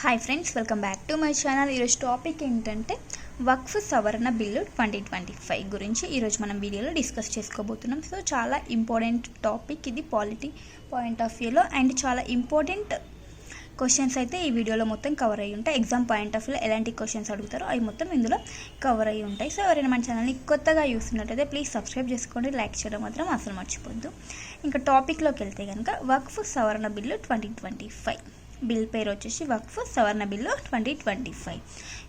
Hi friends welcome back to my channel ఈరోజు topic ఏంటంటే వక్ఫ్ సవరణ బిల్లు ట్వంటీ ట్వంటీ ఫైవ్ గురించి ఈరోజు మనం వీడియోలో డిస్కస్ చేసుకోబోతున్నాం. సో చాలా ఇంపార్టెంట్ టాపిక్ ఇది పాలిటీ పాయింట్ ఆఫ్ వ్యూలో అండ్ చాలా ఇంపార్టెంట్ క్వశ్చన్స్ అయితే ఈ వీడియోలో మొత్తం కవర్ అయ్యి ఉంటాయి. ఎగ్జామ్ పాయింట్ ఆఫ్ వ్యూలో ఎలాంటి క్వశ్చన్స్ అడుగుతారో అవి మొత్తం ఇందులో కవర్ అయ్యి ఉంటాయి. సో ఎవరైనా మన ఛానల్ని కొత్తగా చూస్తున్నట్టయితే ప్లీజ్ సబ్స్క్రైబ్ చేసుకోండి. లైక్ చేయడం మాత్రం అసలు మర్చిపోద్దు ఇంకా టాపిక్లోకి వెళ్తే కనుక వక్ఫ్ సవరణ bill twenty twenty five bill పేరు వచ్చేసి వక్ఫ్ సవరణ bill twenty twenty five.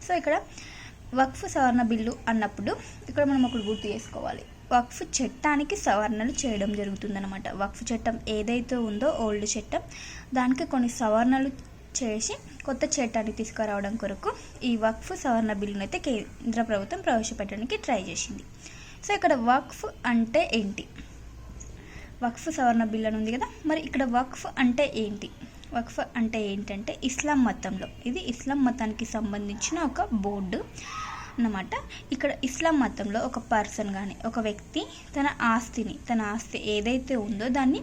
So ఇక్కడ వక్ఫ్ సవరణ బిల్లు అన్నప్పుడు ఇక్కడ మనం ఒకటి గుర్తు చేసుకోవాలి. వక్ఫ్ చట్టానికి సవరణలు చేయడం జరుగుతుందన్నమాట. వక్ఫ్ చట్టం ఏదైతే ఉందో ఓల్డ్ చట్టం దానికి కొన్ని సవరణలు చేసి కొత్త చట్టాన్ని తీసుకురావడం కొరకు ఈ వక్ఫ్ సవరణ బిల్లును అయితే కేంద్ర ప్రభుత్వం ప్రవేశపెట్టడానికి ట్రై చేసింది. సో ఇక్కడ వక్ఫ్ అంటే ఏంటి? వక్ఫ్ సవరణ బిల్ అని ఉంది కదా. మరి ఇక్కడ వక్ఫ్ అంటే ఏంటి? వక్ఫ్ అంటే ఏంటంటే ఇస్లాం మతంలో. ఇది ఇస్లాం మతానికి సంబంధించిన ఒక బోర్డు అన్నమాట. ఇక్కడ ఇస్లాం మతంలో ఒక పర్సన్ కానీ ఒక వ్యక్తి తన ఆస్తిని తన ఆస్తి ఏదైతే ఉందో దాన్ని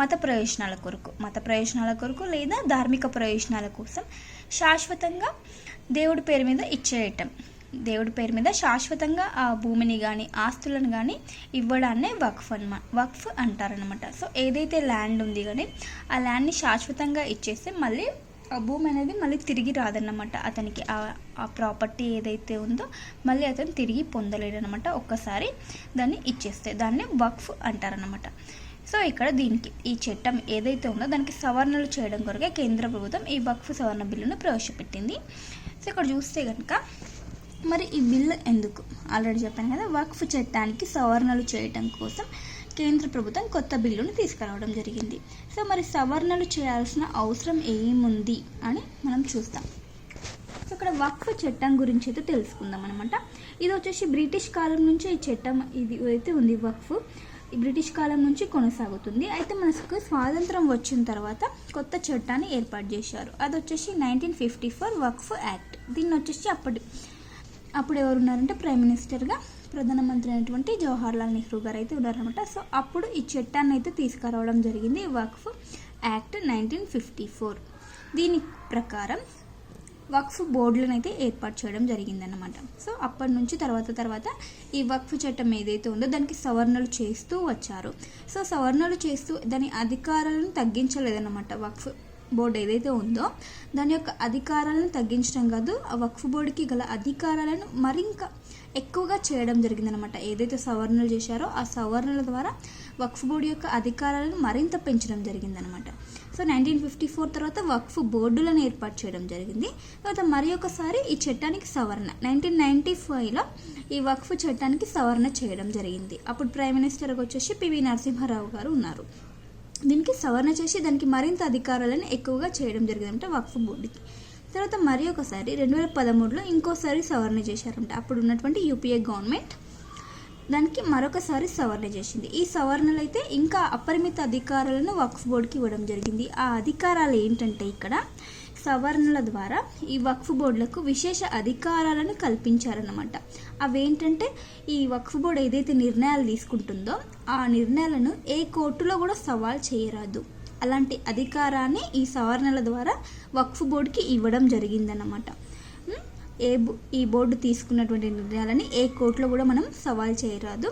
మత ప్రయోజనాల కొరకు మత ప్రయోజనాల కొరకు లేదా ధార్మిక ప్రయోజనాల కోసం శాశ్వతంగా దేవుడి పేరు మీద ఇచ్చేయటం. దేవుడి పేరు మీద శాశ్వతంగా ఆ భూమిని కానీ ఆస్తులను కానీ ఇవ్వడాన్నే వక్ఫ్ అనమా వక్ఫ్ అంటారనమాట సో ఏదైతే ల్యాండ్ ఉంది కానీ ఆ ల్యాండ్ని శాశ్వతంగా ఇచ్చేస్తే మళ్ళీ ఆ భూమి అనేది మళ్ళీ తిరిగి రాదన్నమాట. అతనికి ఆ ప్రాపర్టీ ఏదైతే ఉందో మళ్ళీ అతను తిరిగి పొందలేడనమాట ఒక్కసారి దాన్ని ఇచ్చేస్తే దాన్ని వక్ఫ్ అంటారనమాట సో ఇక్కడ దీనికి ఈ చట్టం ఏదైతే ఉందో దానికి సవరణలు చేయడం కొరకే కేంద్ర ప్రభుత్వం ఈ వక్ఫ్ సవరణ బిల్లును ప్రవేశపెట్టింది. సో ఇక్కడ చూస్తే కనుక మరి ఈ బిల్లు ఎందుకు? ఆల్రెడీ చెప్పాను కదా వక్ఫ్ చట్టానికి సవరణలు చేయటం కోసం కేంద్ర ప్రభుత్వం కొత్త బిల్లును తీసుకురావడం జరిగింది. సో మరి సవరణలు చేయాల్సిన అవసరం ఏముంది అని మనం చూస్తాం. సో ఇక్కడ వక్ఫ్ చట్టం గురించి అయితే తెలుసుకుందాం అనమాట ఇది వచ్చేసి బ్రిటిష్ కాలం నుంచి ఈ చట్టం ఇది అయితే ఉంది వక్ఫ్. బ్రిటిష్ కాలం నుంచి కొనసాగుతుంది. అయితే మనకు స్వాతంత్రం వచ్చిన తర్వాత కొత్త చట్టాన్ని ఏర్పాటు చేశారు. అది వచ్చేసి nineteen fifty four Waqf act. దీన్ని వచ్చేసి అప్పటి అప్పుడు ఎవరు ఉన్నారంటే ప్రైమ్ మినిస్టర్గా ప్రధానమంత్రి అయినటువంటి జవహర్లాల్ నెహ్రూ గారు అయితే ఉన్నారనమాట సో అప్పుడు ఈ చట్టాన్ని అయితే తీసుకురావడం జరిగింది. Waqf act nineteen fifty four. దీని ప్రకారం వక్ఫ్ బోర్డులను అయితే ఏర్పాటు చేయడం జరిగిందన్నమాట. సో అప్పటి నుంచి తర్వాత తర్వాత ఈ వక్ఫ్ చట్టం ఏదైతే ఉందో దానికి సవరణలు చేస్తూ వచ్చారు. సో సవరణలు చేస్తూ దాని అధికారాలను తగ్గించలేదన్నమాట వక్ఫ్ బోర్డు ఏదైతే ఉందో దాని యొక్క అధికారాలను తగ్గించడం కాదు ఆ వక్ఫ్ బోర్డుకి గల అధికారాలను మరింక ఎక్కువగా చేయడం జరిగిందనమాట ఏదైతే సవరణలు చేశారో ఆ సవరణల ద్వారా వక్ఫ్ బోర్డు యొక్క అధికారాలను మరింత పెంచడం జరిగిందనమాట సో నైన్టీన్ ఫిఫ్టీ ఫోర్ తర్వాత వక్ఫ్ బోర్డులను ఏర్పాటు చేయడం జరిగింది. తర్వాత మరి ఒకసారి ఈ చట్టానికి సవరణ నైన్టీన్ నైన్టీ ఫైవ్లో ఈ వక్ఫ్ చట్టానికి సవరణ చేయడం జరిగింది. అప్పుడు ప్రైమ్ మినిస్టర్గా వచ్చేసి పివి నరసింహారావు గారు ఉన్నారు. దీనికి సవరణ చేసి దానికి మరింత అధికారాలను ఎక్కువగా చేయడం జరిగిందంటే వక్ఫ్ బోర్డుకి. తర్వాత మరి ఒకసారి రెండు వేల పదమూడులో ఇంకోసారి సవరణ చేశారంట అప్పుడు ఉన్నటువంటి యూపీఏ గవర్నమెంట్ దానికి మరొకసారి సవరణ చేసింది. ఈ సవరణలు అయితే ఇంకా అపరిమిత అధికారాలను వక్ఫ్ బోర్డుకి ఇవ్వడం జరిగింది. ఆ అధికారాలు ఏంటంటే ఇక్కడ సవరణల ద్వారా ఈ వక్ఫ్ బోర్డులకు విశేష అధికారాలను కల్పించారన్నమాట. అవేంటంటే ఈ వక్ఫ్ బోర్డు ఏదైతే నిర్ణయాలు తీసుకుంటుందో ఆ నిర్ణయాలను ఏ కోర్టులో కూడా సవాల్ చేయరాదు. అలాంటి అధికారాన్ని ఈ సవరణల ద్వారా వక్ఫ్ బోర్డుకి ఇవ్వడం జరిగిందన్నమాట. ఏ ఈ బోర్డు తీసుకున్నటువంటి నిర్ణయాలని ఏ కోర్టులో కూడా మనం సవాల్ చేయరాదు.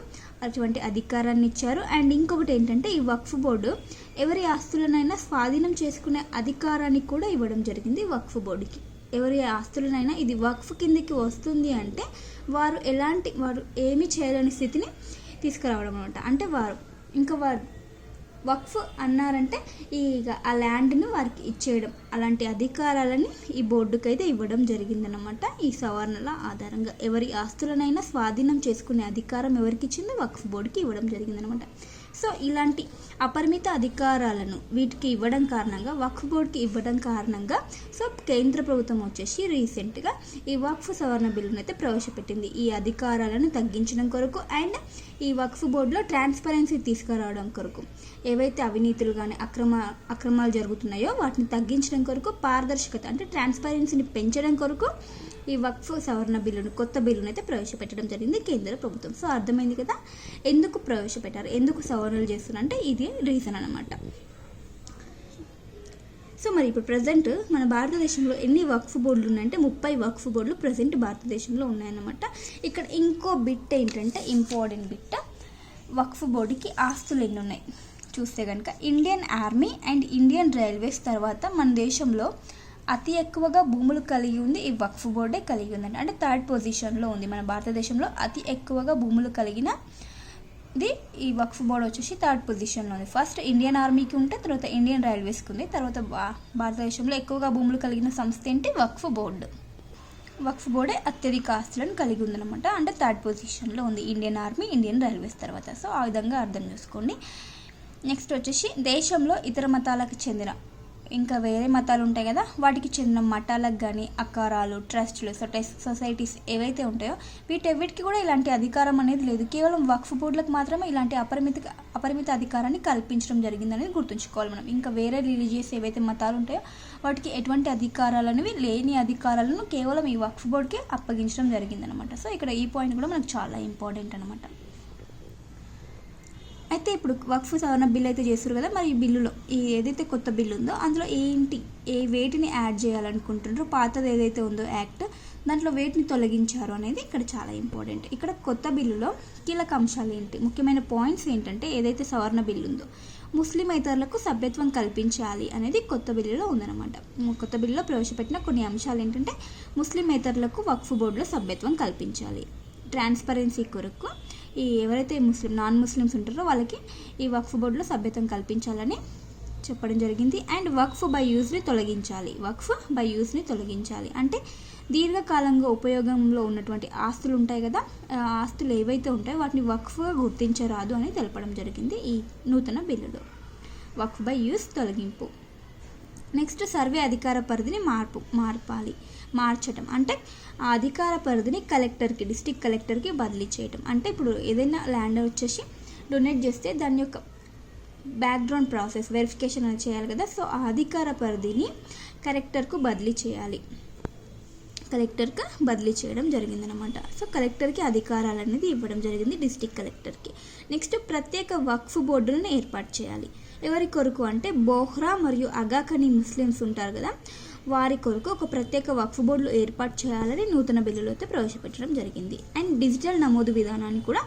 అటువంటి అధికారాన్ని ఇచ్చారు. అండ్ ఇంకొకటి ఏంటంటే ఈ వక్ఫ్ బోర్డు ఎవరి ఆస్తులనైనా స్వాధీనం చేసుకునే అధికారాన్ని కూడా ఇవ్వడం జరిగింది వక్ఫ్ బోర్డుకి. ఎవరి ఆస్తులనైనా ఇది వక్ఫ్ కిందకి వస్తుంది అంటే వారు ఎలాంటి వారు ఏమీ చేయలేని స్థితిని తీసుకురావడం అనమాట అంటే వారు ఇంకా వారు వక్ఫ్ అన్నారంటే ఇక ఆ ల్యాండ్ను వారికి ఇచ్చేయడం. అలాంటి అధికారాలని ఈ బోర్డుకి అయితే ఇవ్వడం జరిగిందనమాట ఈ సవరణల ఆధారంగా. ఎవరి ఆస్తులనైనా స్వాధీనం చేసుకునే అధికారం ఎవరికి ఇచ్చిందో వక్ఫ్ బోర్డుకి ఇవ్వడం జరిగిందనమాట సో ఇలాంటి అపరిమిత అధికారాలను వీటికి ఇవ్వడం కారణంగా వక్ఫ్ బోర్డుకి ఇవ్వడం కారణంగా సో కేంద్ర ప్రభుత్వం వచ్చేసి రీసెంట్గా ఈ వక్ఫ్ సవరణ బిల్లును అయితే ప్రవేశపెట్టింది. ఈ అధికారాలను తగ్గించడం కొరకు అండ్ ఈ వక్ఫ్ బోర్డులో ట్రాన్స్పరెన్సీ తీసుకురావడం కొరకు. ఏవైతే అవినీతులు కానీ అక్రమ అక్రమాలు జరుగుతున్నాయో వాటిని తగ్గించడం కొరకు పారదర్శకత అంటే ట్రాన్స్పరెన్సీని పెంచడం కొరకు ఈ వక్ఫ్ సవరణ బిల్లును కొత్త బిల్లును అయితే ప్రవేశపెట్టడం జరిగింది కేంద్ర ప్రభుత్వం. సో అర్థమైంది కదా? ఎందుకు ప్రవేశపెట్టారు? ఎందుకు సవరణలు చేస్తున్నారంటే ఇది రీజన్ అనమాట సో మరి ఇప్పుడు ప్రజెంట్ మన భారతదేశంలో ఎన్ని వక్ఫ్ బోర్డులు ఉన్నాయంటే ముప్పై వక్ఫ్ బోర్డులు ప్రజెంట్ భారతదేశంలో ఉన్నాయన్నమాట. ఇక్కడ ఇంకో బిట్ ఏంటంటే ఇంపార్టెంట్ బిట్ వక్ఫ్ బోర్డుకి ఆస్తులు ఎన్ని ఉన్నాయి? చూస్తే కనుక Indian army and Indian railways తర్వాత మన దేశంలో అతి ఎక్కువగా భూములు కలిగి ఉంది ఈ వక్ఫ్ బోర్డే కలిగి ఉందండి. అంటే థర్డ్ పొజిషన్లో ఉంది మన భారతదేశంలో అతి ఎక్కువగా భూములు కలిగిన ఇది ఈ వక్ఫ్ బోర్డ్ వచ్చేసి థర్డ్ పొజిషన్లో ఉంది. ఫస్ట్ ఇండియన్ ఆర్మీకి ఉంటే తర్వాత ఇండియన్ రైల్వేస్కి ఉంది తర్వాత భారతదేశంలో ఎక్కువగా భూములు కలిగిన సంస్థ ఏంటి? వక్ఫ్ బోర్డు. వక్ఫ్ బోర్డే అత్యధిక ఆస్తులను కలిగి ఉందన్నమాట. అంటే థర్డ్ పొజిషన్లో ఉంది ఇండియన్ ఆర్మీ ఇండియన్ రైల్వేస్ తర్వాత. సో ఆ విధంగా అర్థం చేసుకోండి. నెక్స్ట్ వచ్చేసి దేశంలో ఇతర మతాలకు చెందిన ఇంకా వేరే మతాలు ఉంటాయి కదా వాటికి చెందిన మఠాలకు కానీ అకారాలు ట్రస్టులు సొటైస్ సొసైటీస్ ఏవైతే ఉంటాయో వీటెవిటికి కూడా ఇలాంటి అధికారం అనేది లేదు. కేవలం వక్ఫ్ బోర్డులకు మాత్రమే ఇలాంటి అపరిమిత అపరిమిత అధికారాన్ని కల్పించడం జరిగిందనేది గుర్తుంచుకోవాలి మనం. ఇంకా వేరే రిలీజియస్ ఏవైతే మతాలు ఉంటాయో వాటికి ఎటువంటి అధికారాలు అనేవి లేని అధికారాలను కేవలం ఈ వక్ఫ్ బోర్డుకి అప్పగించడం జరిగిందనమాట. సో ఇక్కడ ఈ పాయింట్ కూడా మనకు చాలా ఇంపార్టెంట్ అనమాట. అయితే ఇప్పుడు వక్ఫ్ సవరణ బిల్ అయితే చేస్తారు కదా మరి ఈ బిల్లులో ఈ ఏదైతే కొత్త బిల్లు ఉందో అందులో ఏంటి ఏ వేటిని యాడ్ చేయాలనుకుంటున్నారో పాతది ఏదైతే ఉందో యాక్ట్ దాంట్లో వేటిని తొలగించారు అనేది ఇక్కడ చాలా ఇంపార్టెంట్. ఇక్కడ కొత్త బిల్లులో కీలక అంశాలు ఏంటి? ముఖ్యమైన పాయింట్స్ ఏంటంటే ఏదైతే సవరణ బిల్లు ఉందో ముస్లిం ఇతరులకు సభ్యత్వం కల్పించాలి అనేది కొత్త బిల్లులో ఉందన్నమాట. కొత్త బిల్లులో ప్రవేశపెట్టిన కొన్ని అంశాలు ఏంటంటే ముస్లిం ఇతరులకు వక్ఫ్ బోర్డులో సభ్యత్వం కల్పించాలి. ట్రాన్స్పరెన్సీ కొరకు ఈ ఎవరైతే ముస్లిం నాన్ ముస్లిమ్స్ ఉంటారో వాళ్ళకి ఈ వక్ఫ్ బోర్డులో సభ్యత్వం కల్పించాలని చెప్పడం జరిగింది. అండ్ వక్ఫ్ బై యూజ్ని తొలగించాలి. వక్ఫ్ బై యూజ్ని తొలగించాలి. అంటే దీర్ఘకాలంగా ఉపయోగంలో ఉన్నటువంటి ఆస్తులు ఉంటాయి కదా ఆస్తులు ఏవైతే ఉంటాయో వాటిని వక్ఫ్గా గుర్తించరాదు అని తెలపడం జరిగింది ఈ నూతన బిల్లులో. వక్ఫ్ బై యూస్ తొలగింపు. నెక్స్ట్ సర్వే అధికార పరిధిని మార్పు మార్పాలి. మార్చటం. అంటే ఆ అధికార పరిధిని కలెక్టర్కి డిస్టిక్ కలెక్టర్కి బదిలీ చేయటం. అంటే ఇప్పుడు ఏదైనా ల్యాండ్ వచ్చేసి డొనేట్ చేస్తే దాని యొక్క బ్యాక్గ్రౌండ్ ప్రాసెస్ వెరిఫికేషన్ అనేది చేయాలి కదా. సో ఆ అధికార పరిధిని కలెక్టర్కు బదిలీ చేయాలి. కలెక్టర్కి బదిలీ చేయడం జరిగిందనమాట సో కలెక్టర్కి అధికారాలు అనేది ఇవ్వడం జరిగింది డిస్టిక్ కలెక్టర్కి. నెక్స్ట్ ప్రత్యేక వక్ఫ్ బోర్డులను ఏర్పాటు చేయాలి. ఎవరి కొరకు అంటే బోహ్రా మరియు అగాఖనీ ముస్లిమ్స్ ఉంటారు కదా వారి కొరకు ఒక ప్రత్యేక వక్ఫ్ బోర్డులు ఏర్పాటు చేయాలని నూతన బిల్లులో అయితే ప్రవేశపెట్టడం జరిగింది. అండ్ డిజిటల్ నమోదు విధానాన్ని కూడా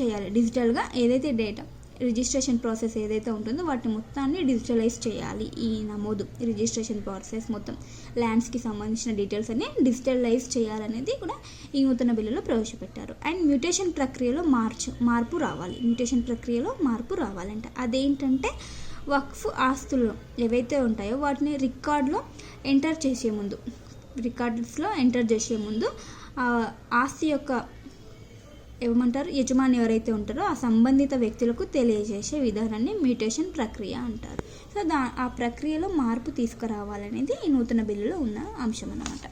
చేయాలి. డిజిటల్గా ఏదైతే డేటా రిజిస్ట్రేషన్ ప్రాసెస్ ఏదైతే ఉంటుందో వాటిని మొత్తాన్ని డిజిటలైజ్ చేయాలి ఈ నమోదు రిజిస్ట్రేషన్ ప్రాసెస్ మొత్తం. ల్యాండ్స్కి సంబంధించిన డీటెయిల్స్ అన్ని డిజిటలైజ్ చేయాలనేది కూడా ఈ నూతన బిల్లులో ప్రవేశపెట్టారు. అండ్ మ్యూటేషన్ ప్రక్రియలో మార్చు మార్పు రావాలి. మ్యూటేషన్ ప్రక్రియలో మార్పు రావాలంట. అదేంటంటే వక్ఫ్ ఆస్తులు ఏవైతే ఉంటాయో వాటిని రికార్డులో ఎంటర్ చేసే ముందు రికార్డ్స్లో ఎంటర్ చేసే ముందు ఆ ఆస్తి యొక్క ఏమంటారు? యజమాని ఎవరైతే ఉంటారో ఆ సంబంధిత వ్యక్తులకు తెలియజేసే విధానాన్ని మ్యూటేషన్ ప్రక్రియ అంటారు. సో దా ఆ ప్రక్రియలో మార్పు తీసుకురావాలనేది ఈ నూతన బిల్లులో ఉన్న అంశం అన్నమాట.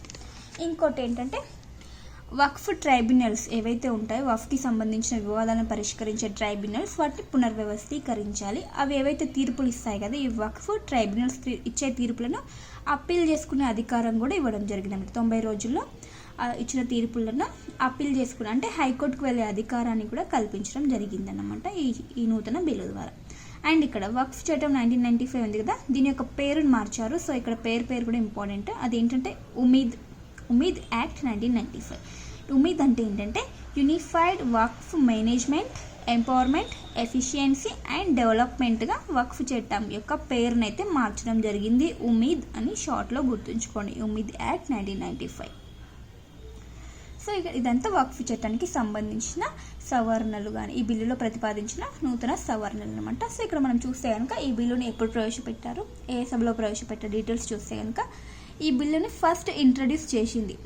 ఇంకోటి ఏంటంటే వక్ఫ్ ట్రైబ్యునల్స్ ఏవైతే ఉంటాయో వక్ఫ్కి సంబంధించిన వివాదాలను పరిష్కరించే ట్రైబ్యునల్స్ వాటిని పునర్వ్యవస్థీకరించాలి. అవి ఏవైతే తీర్పులు ఇస్తాయి కదా ఈ వక్ఫ్ ట్రైబ్యునల్స్ ఇచ్చే తీర్పులను అప్పీల్ చేసుకునే అధికారం కూడా ఇవ్వడం జరిగింది తొంభై రోజుల్లో ఇచ్చిన తీర్పులను అప్పీల్ చేసుకుని అంటే హైకోర్టుకు వెళ్ళే అధికారాన్ని కూడా కల్పించడం జరిగిందన్నమాట ఈ ఈ నూతన బిల్లు ద్వారా. అండ్ ఇక్కడ వక్ఫ్ చట్టం నైన్టీన్ నైన్టీ ఫైవ్ ఉంది కదా దీని యొక్క పేరును మార్చారు. సో ఇక్కడ పేరు పేరు కూడా ఇంపార్టెంట్ అదేంటంటే Umeed Umeed act nineteen ninety five Umeed అంటే ఏంటంటే unified Waqf management empowerment efficiency and డెవలప్మెంట్గా Waqf చట్టం యొక్క పేరునైతే మార్చడం జరిగింది ఉమీద్ అని షార్ట్లో గుర్తుంచుకోండి. Umeed act nineteen ninety five so ఇక ఇదంతా వక్ఫ్ చట్టానికి సంబంధించిన సవరణలు కానీ ఈ బిల్లులో ప్రతిపాదించిన నూతన సవరణలు అనమాట సో ఇక్కడ మనం చూస్తే కనుక ఈ బిల్లుని ఎప్పుడు ప్రవేశపెట్టారు? ఏ సభలో ప్రవేశపెట్టారు? డీటెయిల్స్ చూస్తే కనుక ఈ బిల్లుని ఫస్ట్ ఇంట్రడ్యూస్ చేసింది.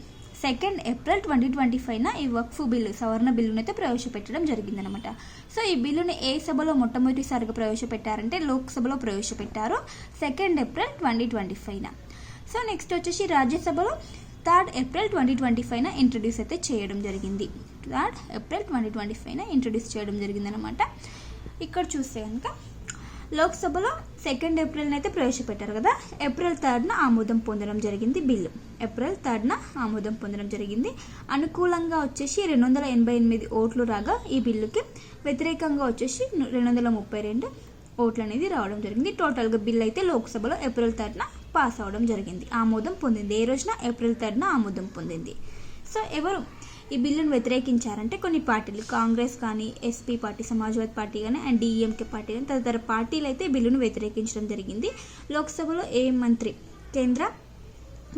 సెకండ్ ఏప్రిల్ ట్వంటీ ట్వంటీ ఫైవ్న ఈ వక్ఫ్ బిల్లు సవరణ బిల్లును అయితే ప్రవేశపెట్టడం జరిగిందనమాట సో ఈ బిల్లుని ఏ సభలో మొట్టమొదటిసారిగా ప్రవేశపెట్టారంటే లోక్సభలో ప్రవేశపెట్టారు సెకండ్ ఏప్రిల్ ట్వంటీ ట్వంటీ ఫైవ్న సో నెక్స్ట్ వచ్చేసి రాజ్యసభలో థర్డ్ ఏప్రిల్ ట్వంటీ ట్వంటీ ఫైవ్న ఇంట్రడ్యూస్ అయితే చేయడం జరిగింది. థర్డ్ ఏప్రిల్ ట్వంటీ ట్వంటీ ఫైవ్న ఇంట్రడ్యూస్ చేయడం జరిగిందనమాట ఇక్కడ చూస్తే కనుక లోక్సభలో సెకండ్ ఏప్రిల్ని అయితే ప్రవేశపెట్టారు కదా ఏప్రిల్ థర్డ్న ఆమోదం పొందడం జరిగింది బిల్లు ఏప్రిల్ థర్డ్న ఆమోదం పొందడం జరిగింది. అనుకూలంగా వచ్చేసి రెండు వందల ఎనభై ఎనిమిది ఓట్లు రాగా ఈ బిల్లుకి వ్యతిరేకంగా వచ్చేసి రెండు వందల ముప్పై రెండు ఓట్లు అనేది రావడం జరిగింది. టోటల్గా బిల్ అయితే లోక్సభలో ఏప్రిల్ థర్డ్న పాస్ అవడం జరిగింది. ఆమోదం పొందింది. ఏ రోజున? ఏప్రిల్ థర్డ్న ఆమోదం పొందింది. సో ఎవరు ఈ బిల్లును వ్యతిరేకించారంటే కొన్ని పార్టీలు. కాంగ్రెస్ కానీ ఎస్పీ పార్టీ సమాజ్వాదీ పార్టీ కానీ అండ్ డిఎంకే పార్టీ కానీ తదితర పార్టీలు అయితే బిల్లును వ్యతిరేకించడం జరిగింది. లోక్సభలో ఏ మంత్రి? కేంద్ర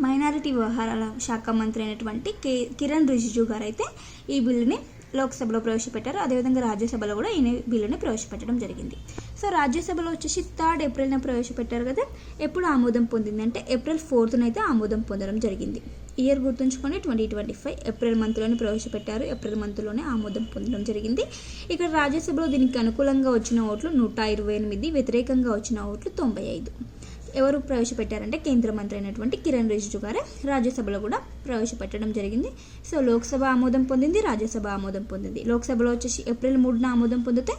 మైనారిటీ వ్యవహారాల శాఖ మంత్రి అయినటువంటి కే కిరణ్ రిజిజు గారు అయితే ఈ బిల్లుని లోక్సభలో ప్రవేశపెట్టారు. అదేవిధంగా రాజ్యసభలో కూడా ఈ బిల్లుని ప్రవేశపెట్టడం జరిగింది. సో రాజ్యసభలో వచ్చేసి థర్డ్ ఏప్రిల్న ప్రవేశపెట్టారు కదా ఎప్పుడు ఆమోదం పొందింది? అంటే ఏప్రిల్ ఫోర్త్న అయితే ఆమోదం పొందడం జరిగింది. ఇయర్ గుర్తుంచుకొని ట్వంటీ ట్వంటీ ఫైవ్ ఏప్రిల్ మంత్లోనే ప్రవేశపెట్టారు. ఏప్రిల్ మంత్లోనే ఆమోదం పొందడం జరిగింది. ఇక్కడ రాజ్యసభలో దీనికి అనుకూలంగా వచ్చిన ఓట్లు నూట ఇరవై ఎనిమిది వ్యతిరేకంగా వచ్చిన ఓట్లు తొంభై ఐదు. ఎవరు ప్రవేశపెట్టారంటే కేంద్ర మంత్రి అయినటువంటి కిరణ్ రిజిజు గారే. రాజ్యసభలో కూడా ప్రవేశపెట్టడం జరిగింది. సో లోక్సభ ఆమోదం పొందింది రాజ్యసభ ఆమోదం పొందింది. లోక్సభలో వచ్చేసి ఏప్రిల్ మూడున ఆమోదం పొందితే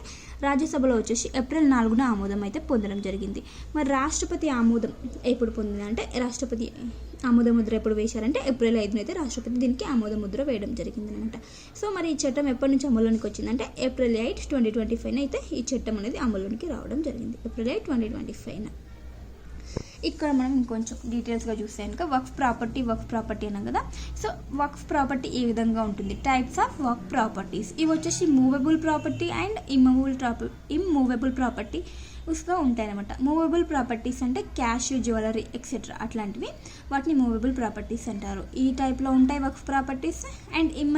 రాజ్యసభలో వచ్చేసి ఏప్రిల్ నాలుగున ఆమోదం అయితే పొందడం జరిగింది. మరి రాష్ట్రపతి ఆమోదం ఎప్పుడు పొందింది అంటే రాష్ట్రపతి ఆమోద ముద్ర ఎప్పుడు వేశారంటే ఏప్రిల్ ఐదున అయితే రాష్ట్రపతి దీనికి ఆమోద ముద్ర వేయడం జరిగింది అనమాట సో మరి ఈ చట్టం ఎప్పటి నుంచి అమల్లోనికి వచ్చిందంటే April eight twenty twenty five అయితే ఈ చట్టం అనేది అమల్లోనికి రావడం జరిగింది. April eight twenty twenty five ఇక్కడ మనం ఇంకొంచెం డీటెయిల్స్గా చూస్తే కనుక వర్క్ ప్రాపర్టీ వర్క్ ప్రాపర్టీ అన్నాం కదా. సో వర్క్ ప్రాపర్టీ ఏ విధంగా ఉంటుంది? టైప్స్ ఆఫ్ వర్క్ ప్రాపర్టీస్ ఇవి వచ్చేసి movable property and immovable proper immovable property ఉస్గా ఉంటాయన్నమాట మూవబుల్ ప్రాపర్టీస్ అంటే క్యాష్ జ్యువెలరీ ఎక్సెట్రా అట్లాంటివి. వాటిని మూవబుల్ ప్రాపర్టీస్ అంటారు. ఈ టైప్లో ఉంటాయి work properties and him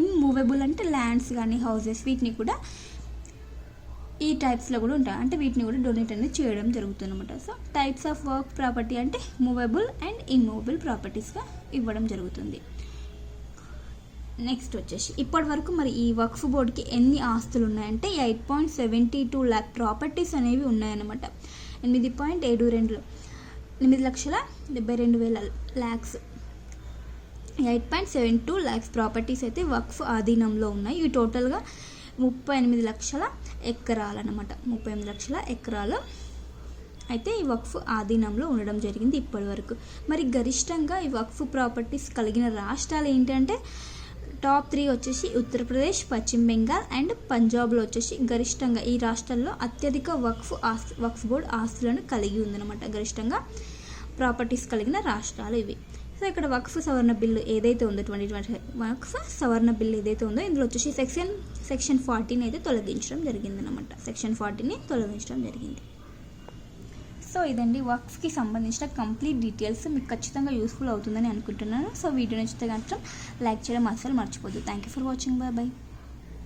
immovable అంటే ల్యాండ్స్ కానీ హౌసెస్ వీటిని కూడా ఈ టైప్స్లో కూడా ఉంటాయి. అంటే వీటిని కూడా డొనేట్ అనేది చేయడం జరుగుతుంది అనమాట సో టైప్స్ ఆఫ్ వర్క్ ప్రాపర్టీ అంటే మూవబుల్ అండ్ ఇమ్మూవబుల్ ప్రాపర్టీస్గా ఇవ్వడం జరుగుతుంది. నెక్స్ట్ వచ్చేసి ఇప్పటి వరకు మరి ఈ వక్ఫ్ బోర్డుకి ఎన్ని ఆస్తులు ఉన్నాయంటే eight point seventy two lakh properties అనేవి ఉన్నాయన్నమాట. ఎనిమిది పాయింట్ ఏడు రెండు ఎనిమిది లక్షల డెబ్బై రెండు వేల lakhs eight point seven two lakhs properties అయితే వక్ఫ్ ఆధీనంలో ఉన్నాయి. ఇవి టోటల్గా ముప్పై ఎనిమిది లక్షల ఎకరాలు అనమాట ముప్పై ఎనిమిది లక్షల ఎకరాలు అయితే ఈ వక్ఫ్ ఆధీనంలో ఉండడం జరిగింది ఇప్పటి వరకు మరి గరిష్టంగా ఈ వక్ఫ్ ప్రాపర్టీస్ కలిగిన రాష్ట్రాలు ఏంటంటే టాప్ త్రీ వచ్చేసి ఉత్తరప్రదేశ్ పశ్చిమ బెంగాల్ అండ్ పంజాబ్లో వచ్చేసి గరిష్టంగా ఈ రాష్ట్రాల్లో అత్యధిక వక్ఫ్ ఆస్తి వక్ఫ్ బోర్డ్ ఆస్తులను కలిగి ఉందన్నమాట. గరిష్టంగా ప్రాపర్టీస్ కలిగిన రాష్ట్రాలు ఇవి. సో ఇక్కడ వక్ఫ్ సవరణ బిల్లు ఏదైతే ఉందో ట్వంటీ ట్వంటీ వక్ఫ్ సవరణ బిల్లు ఏదైతే ఉందో ఇందులో వచ్చేసి సెక్షన్ సెక్షన్ ఫార్టీని అయితే తొలగించడం జరిగింది అనమాట సెక్షన్ ఫార్టీని తొలగించడం జరిగింది. సో ఇదండి వర్క్స్కి సంబంధించిన కంప్లీట్ డీటెయిల్స్. మీకు ఖచ్చితంగా యూస్ఫుల్ అవుతుందని అనుకుంటున్నాను. సో వీడియో నచ్చితే కనుక లైక్ చేయడం అస్సలు మర్చిపోద్దు thank you for watching. Bye bye.